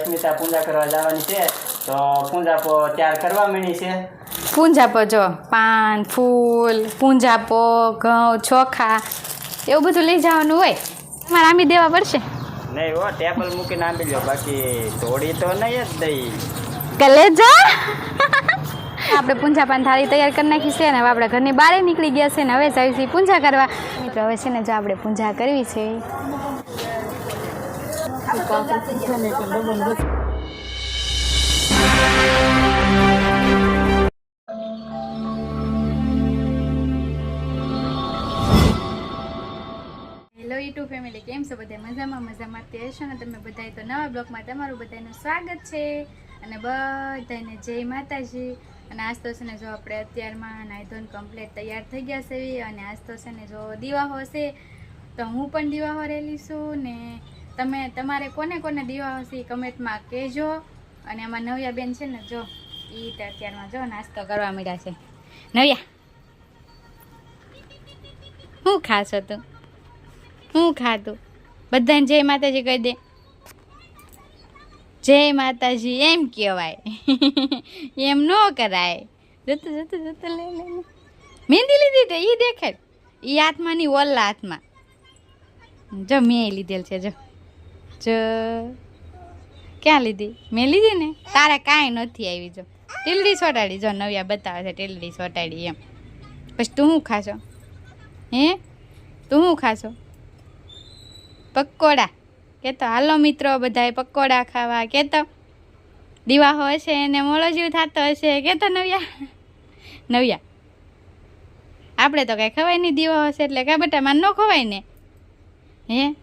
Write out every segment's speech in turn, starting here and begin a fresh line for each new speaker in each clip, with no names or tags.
અસ્મિતા પૂજા કરવા જવાની છે તો પૂજા પો તૈયાર કરવા મળી છે.
પૂંજાપો જો પાન ફૂલ પૂંજાપો ઘઉં ચોખા એવું બધું લઈ જવાનું હોય તમારે આંબી દેવા પડશે.
નહીં હો ટેબલ મૂકીને આંબી લો બાકી થોડી તો નહીં જ દઈ.
કલેજા આપણે પૂંજા પાન થાળી તૈયાર કરી નાખી છે અને હવે આપણે ઘરની બહાર નીકળી ગયા છે ને હવે જઈશું પૂંજા પૂજા કરવા. મિત્રો હવે છે ને જો આપણે પૂજા કરવી છે. યુટ્યુબ ફેમિલી કેમ છો બધા? મજામાં મજામાં તે હશો ને તમે બધાય તો નવા બ્લોગમાં તમારું બધાનું સ્વાગત છે. અને બધાને જય માતાજી. અને આજ તો છે ને જો આપણે અત્યારમાં નાઈ ધોઈને કમ્પ્લીટ તૈયાર થઈ ગયા છે. અને આજ તો છે ને જો દિવાહો હશે તો હું પણ દિવાહો રહેલી છું ને તમે તમારે કોને કોને દીવા હશે કમેન્ટમાં કહેજો. અને આમાં નવ્યા બેન છે ને, જો એ અત્યારમાં જો નાસ્તો કરવા મળ્યા છે. નવ્યા શું ખાસ હતું હું ખાધું? બધાને જય માતાજી કહી દે. જય માતાજી, એમ કહેવાય. એમ ન કરાય. જતું જતું જતું લઈ લે. મહેંદી લીધી તે એ દેખાય. એ આત્માની ઓલા હાથમાં જો, મેં લીધેલ છે, જો. જો. ક્યાં લીધી? મેં લીધી ને? તારે કાંઈ નથી આવી, જો. ટીલડી સોટાડી, જો, નવ્યા બતાવે છે ટીલડી સોટાડી એમ. પછી તું શું ખાશો? હે? તું શું ખાશો? પકોડા. કેતો, હાલો મિત્રો બધાએ પકોડા ખાવા. કેતો, દિવાહો હશે ને મોળો જીવ થતો હશે. કેતો, નવ્યા. નવ્યા. આપણે તો કાંઈ ખવાય નહીં દીવા હશે એટલે કાં બેટા ન ખવાય ને. હે?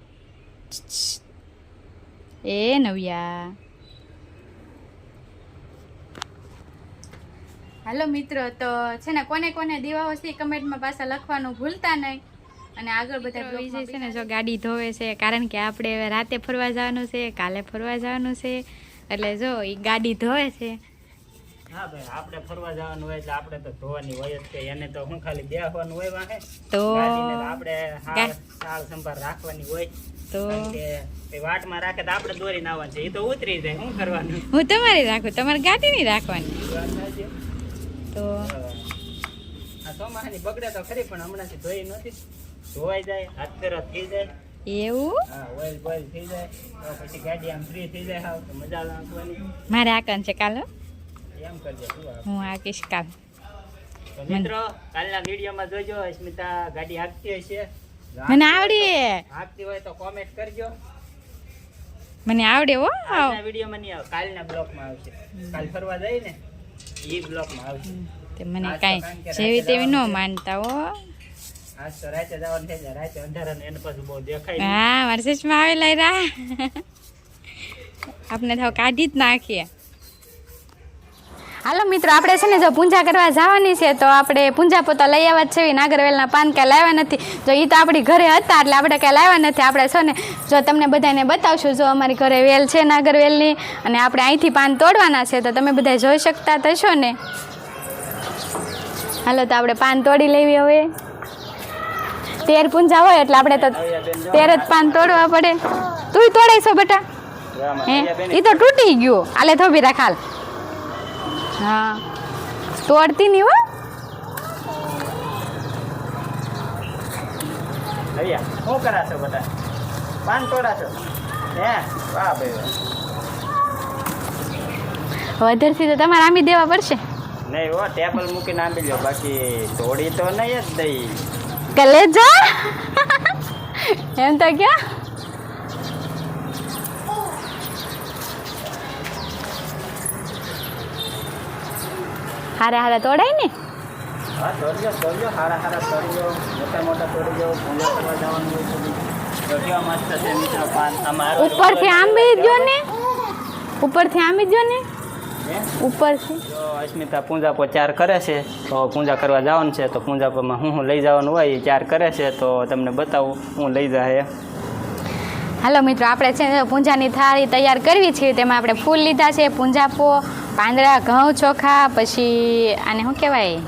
એ નવ્યા. હાલો મિત્રો તો છે ને કોને કોને દીવાઓ છે કમેન્ટમાં પાછા લખવાનું ભૂલતા નહીં. અને આગળ બધા વિજય છે ને જો ગાડી ધોવે છે કારણ કે આપણે રાતે ફરવા જવાનું છે કાલે ફરવા જવાનું છે. એટલે જો એ ગાડી ધોવે છે
હા ભાઈ આપણે ફરવા જવાનું હોય એટલે આપણે તો ધોવાની હોય જ છે. એને તો હું ખાલી બેસવાનું હોય વાહે.
તો
આપણે હાલ સાલ સંભાળ રાખવાની હોય.
તો
વાટમાં રાખે તો આપણે દોરીને આવવાનું છે. એ તો ઉતરી જાય શું કરવાનું?
હું તમારી રાખું તમારે ગાડી નહીં રાખવાની. તો
આ ચોમાસાની બગડે તો ખરી પણ હમણાંથી ધોઈ નથી. ધોવાઈ જાય હાથ ફેરો થઈ જાય.
એવું?
હા ઓઇલ બોઇલ થઈ જાય. તો પછી ગાડી આમ ફ્રી થઈ જાય હાવ તો મજા નાખવાની
મારે આકન છે કાલ. હો. આકીશ કાલ.
તો મિત્રો કાલના વિડીયોમાં જોજો અસ્મિતા ગાડી હાંકતી હશે
મને આવડે.
હાંકતી હોય તો કોમેન્ટ કરજો.
મને આવડે હો
આજના વિડીયોમાં નહીં આવ કાલના બ્લોકમાં આવશે. કાલ ફરવા જાય ને એ બ્લોકમાં આવશે.
તે મને કાઈ જેવી તેવી ન માનતા હો.
આજ તો રાતે જવાનું જાય રાતે અંધારા એને પાછું બહુ દેખાય
હા વર્ષેશમાં આવેલા રા આપણે થાવ કાઢી જ નાખીએ. હાલો મિત્રો આપણે છે ને જો પૂજા કરવા જવાની છે તો આપણે પૂજા પોતા લઈ આવ્યા છે. નાગરવેલના પાન ક્યાં લાવ્યા નથી. જો એ તો આપણી ઘરે હતા એટલે આપણે ક્યાં લાવ્યા નથી. આપણે છો ને જો તમને બધાને બતાવશું જો અમારી ઘરે વેલ છે નાગરવેલની અને આપણે અહીંથી પાન તોડવાના છે તો તમે બધા જોઈ શકતા થશો ને. હાલો તો આપણે પાન તોડી લેવી હવે. તેર પૂંજા હોય એટલે આપણે તો તેર જ પાન તોડવા પડે. તુંય તોડાઈશો બેટા? હે? એ તો તૂટી ગયું. આલે થોભી રાખ હાલ. હા. તોડતી નહીં હો.
ભૈયા શું કરાશો બધા? પાન તોડાશો હે? વાહ ભાઈ
વધારથી તો તમારે આમી દેવા પડશે.
નહીં હો ટેબલ મૂકીને આપી લો બાકી તોડી તો નહીં જ દઈ.
કલેજા? એમ તો ક્યાં હારે હારે તોડાય ને
હા તોડજો તોડજો હારા હારા તોડજો મોટા મોટા તોડજો પૂજા કરવા જવાનું હોય તો બી. તો કેવા મસ્ત છે હારા તોડાય ને?
ઉપરથી આંબી જો ને? ઉપરથી આંબી જો ને? ઉપરથી.
અસ્મિતા પૂંજા પર ચાર કરે છે. તો પૂજા કરવા જવાનું છે. તો પૂંજા પરમાં હું હું લઈ જવાનું હોય એ ચાર કરે છે. તો તમને બતાવું હું લઈ જાય
હાલો મિત્રો આપણે છે પૂંજાની થાળી તૈયાર કરવી છે. તેમાં આપણે ફૂલ લીધા છે. પૂંજાપો પાંદડા ઘઉં ચોખા પછી આને શું કહેવાય?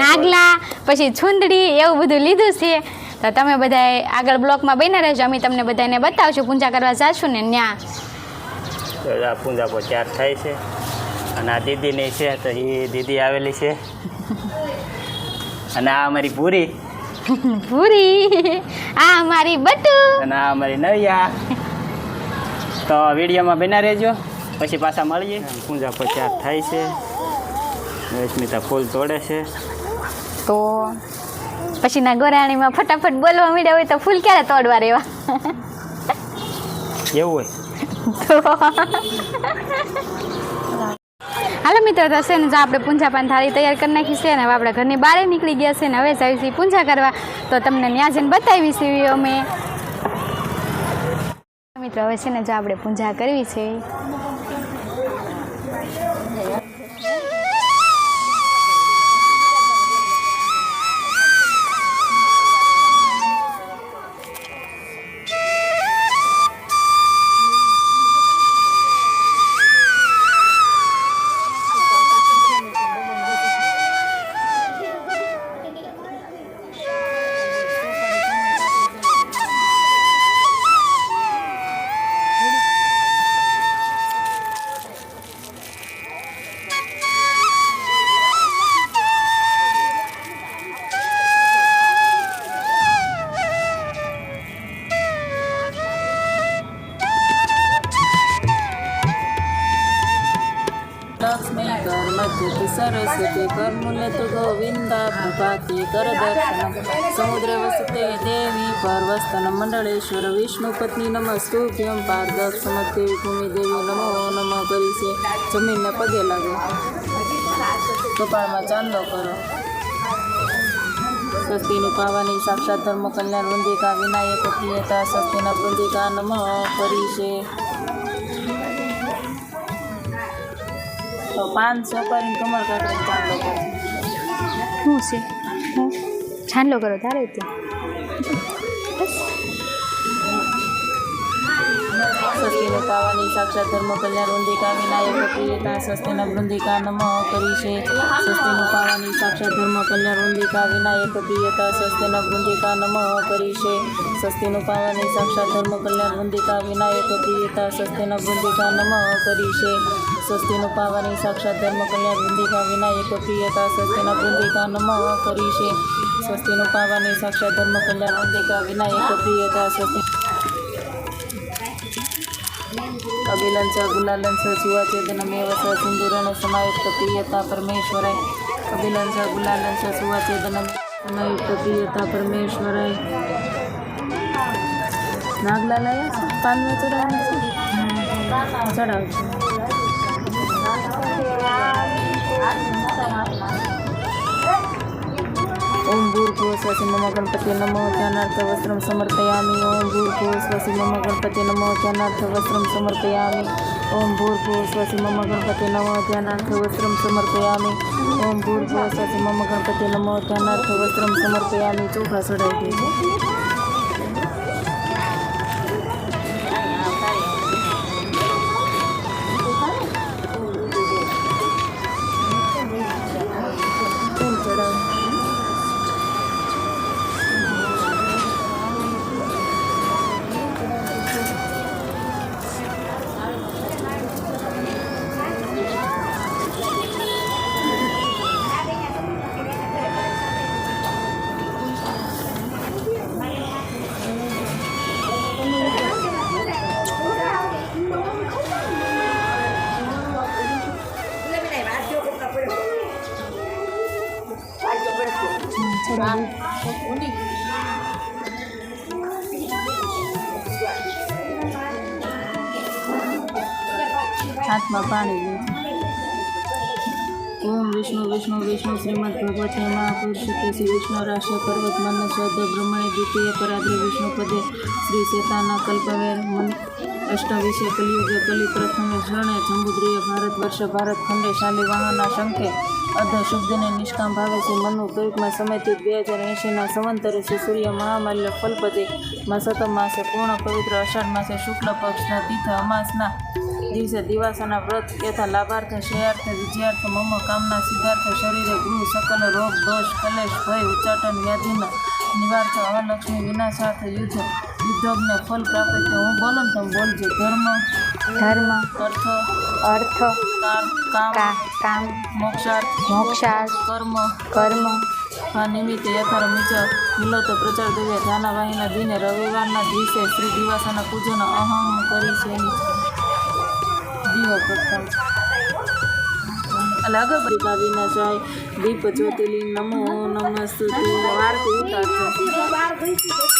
નાગલા પછી છુંદડી એવું બધું લીધું છે. તો તમે બધા આગળ બ્લોકમાં બની રહેજો. અમે તમને બધાને બતાવશું. પૂજા કરવા જાશું ને ત્યાં.
પૂજા ચાર થાય છે. અને આ દીદીની છે તો એ દીદી આવેલી છે. અને આ અમારી પૂરી
પૂરી આ અમારી બટુ.
અને આ અમારી નવિયા તો વિડીયોમાં બના રહેજો. પછી પાછા મળીએ પૂંજા પર ચાર થાય છે. રશ્મિતા ફૂલ તોડે છે.
તો પછી ના ગોરાણીમાં ફટાફટ બોલવા મળ્યા હોય તો ફૂલ ક્યારે તોડવા રહેવા
એવું હોય.
હાલો મિત્રો તો છે ને જો આપણે પૂંજા પાન થાળી તૈયાર કરી નાખી છે અને હવે આપણે ઘરની બહાર નીકળી ગયા છે ને હવે જઈએ છીએ પૂંજા કરવા. તો તમને ત્યાં જઈને બતાવી છે અમે. મિત્રો હવે છે ને જો આપણે પૂંજા કરવી છે.
સમુદ્રે વસતે દેવી પર્વસ્તન મંડળેશ્વર વિષ્ણુ પત્ની નમસ્તુભ્યમ પારદક્ષ મધ્ય ભૂમિ દેવી નમો નમ કરી છે. જમીનને પગે લાગે. કપાળમાં ચાંદો કરો. સ્વસ્તિનું પાવાની સાક્ષાત ધર્મ કલ્યાણ વંદિકા વિનાયક પ્રિયતા સ્વસ્તિના વંદિકા નમ કરી છે. તો પાંચસો કરીને કમર કાઢીને ચાંદલો કરો.
શું છે? હું છાંડલો કરો તારે ત્યાં.
સસ્તીનું પાવાની સાક્ષાત ધર્મ કલ્યાણ વૃંદિકા વિનાયક પ્રિયતા સ્વસ્તિના વૃંદિકા નમ કરી છે. સ્વસ્તિનું પાવાની સાક્ષાત ધર્મ કલ્યાણ વૃંદિકા વિનાયક પ્રિયતા સ્વસ્તિના વૃંદિકા કરી છે. સ્વસ્તિનું પાવાની સાક્ષાત ધર્મ કલ્યાણ વૃંદિકા વિનાયક પ્રિયતા સ્વસ્તિના વૃંદિકા કરી છે. સ્વસ્તિનું પાવાની સાક્ષાત ધર્મ કલ્યાણ વૃંદિકા વિનાયક પ્રિયતા સ્વસ્તિના વૃંદિકા કરી છે. સ્વસ્તિનું પાવાની સાક્ષાત ધર્મ કલ્યાણ અંતિકા વિનાયક પ્રિયતા સ્વસ્તિ. અભિલંચ, ગુલાલંચ સુવાચેદનમેવ સ સિંદુરણ સમાયુક્ત પ્રિયતા પરમેશ્વરાય અભિલંચ, ગુલાલંચ સુવાચેદનમ સમાયુક્ત પ્રિયતા પરમેશ્વરાય નાગલા લાયા પાનમાં ચડાવવાના છે? ચડાવજો. ઓમ ભૂર્ભુવ સ્વસી મમ ગણપતિ નમો ધ્યાનાર્થ વસ્ત્રમ સમર્પયામિ ઓમ ભૂર્ભુવ સ્વસી મમ ગણપતિ નમો ધ્યાનાર્થ વસ્ત્રમ સમર્પયામિ ઓમ ભૂર્ભુવ સ્વસી મમ ગણપતિ નમો ધ્યાનાર્થ વસ્ત્રમ સમર્પયામિ ઓમ ભૂર્ભુવ સ્વસી મમ ગણપતિ નમો ધ્યાનાર્થ વસ્ત્રમ સમર્પયામિ ચોખા ચડાવી દેજો કેમ હાથમાં પાણી લે. ઓમ વિષ્ણુ વિષ્ણુ વિષ્ણુ, શ્રીમદ ભગવતે મહાપુરુષતે શ્રી વિષ્ણુ રાષ્ટ્ર પર્વત મન શ્રદ્ધ બ્રહ્મણે દ્વિતીય પરાદ્રે વિષ્ણુ પદે શ્રી શેતાના કલ્પવેર, મન અષ્ટાવિશે કલિયુગે, કલિ, પ્રથમે જણે જંબુદ્રિય ભારત વર્ષ, ભારત ખંડે, શાલી, વાહના, શંખે, અધ શુદ્ધને નિષ્કામ ભાવે છે. મનુ પ્રયુગમાં સમયથી બે હજાર એંશીના સંવંતરે શ્રી સૂર્ય મહામાલ્ય ફલપદે માં સતમ માસે પૂર્ણ પવિત્ર અષાઢ માસે શુક્લ પક્ષના તીર્થ અમાસના દિવસે દિવાસાના વ્રત તથા લાભાર્થ શ્રેયાર્થ વિજયાર્થ મમ કામના સિદ્ધાર્થ શરીરે ગૃહ સકલ રોગ દોષ કલેશ ભય ઉચ્ચાટન વ્યાધિના નિવાર્થ અલક્ષ્મી વિનાશાર્થ યુદ્ધ ઉદ્યોગને ફલ પ્રાપ્ત થાય હું બોલું ને તમે બોલજો. ધર્મ
ધર્મ
અર્થ
અર્થ
કામ કામ મોક્ષાર્થ
મોક્ષાર્થ
કર્મ
કર્મ
આ નિમિત્તે યથાર મિચ તો પ્રચાર દિવ્ય ધાના વાહિના દિને રવિવારના દિવસે શ્રી દિવાસાના પૂજન અહમ કરી છે દીવો પ્રથમ એટલે આગળ બધી જાય દીપ જ્યોતિર્લિંગ નમો નમસ્તુતે વારતી ઉતારજો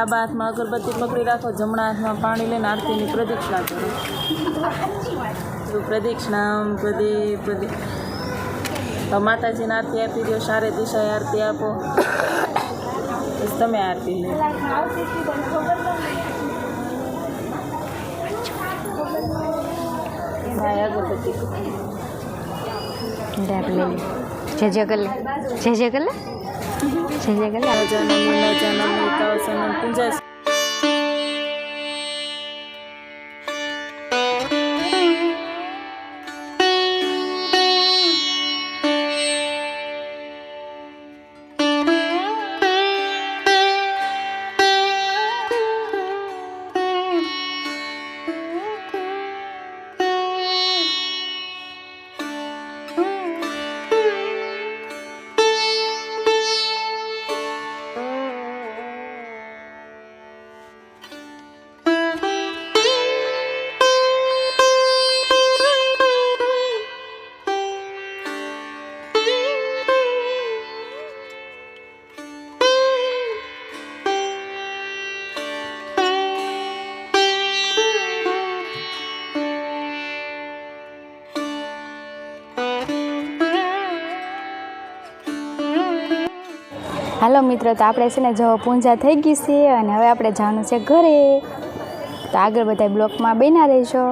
ડાબા હાથમાં અગરબત્તી પકડી રાખો, જમણા હાથમાં પાણી લઈને આરતીની પ્રદક્ષિણા કરો. પ્રદક્ષિણામ પદે પદે તો માતાજીને આરતી આપી દો સારે દિશાએ આરતી આપો. બસ તમે આરતી લે અગરબત્તી
જય આપણે લઈ લઈએ જે જે કર લે જે હાલો મિત્રો, તો આપણે છે ને જો પૂંજા થઈ ગઈ છે અને હવે આપણે જવાનું છે ઘરે. તો આગળ બધા બ્લોકમાં બેના રહેશો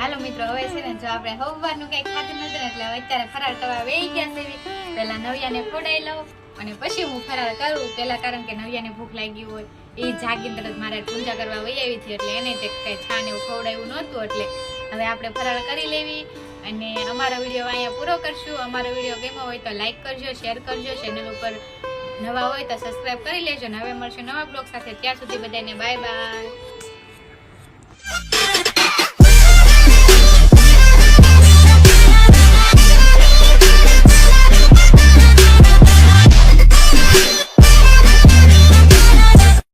હાલો મિત્રો, હવે છે ને જો આપણે હવારનું કંઈ ખાતું નતું એટલે અત્યારે ફરાર કરવા વેઈ ગયા છે નવિયાને ખોડાઈ લઉં અને પછી હું ફરાર કરું. પહેલા કારણ કે નવિયાને ભૂખ લાગી હોય, એ જાગી તરત મારે પૂજા કરવા વહી આવી હતી એટલે એને કંઈ છાને નહોતું એટલે હવે આપણે ફરાર કરી લેવી. અને અમારો વીડિયો અહીંયા પૂરો કરશું. અમારો વીડિયો ગમ્યો હોય તો લાઈક કરજો શેર કરજો. ચેનલ ઉપર નવા હોય તો સબસ્ક્રાઈબ કરી લેજો. અને હવે મળશે નવા બ્લોગ સાથે. ત્યાં સુધી બધાને બાય બાય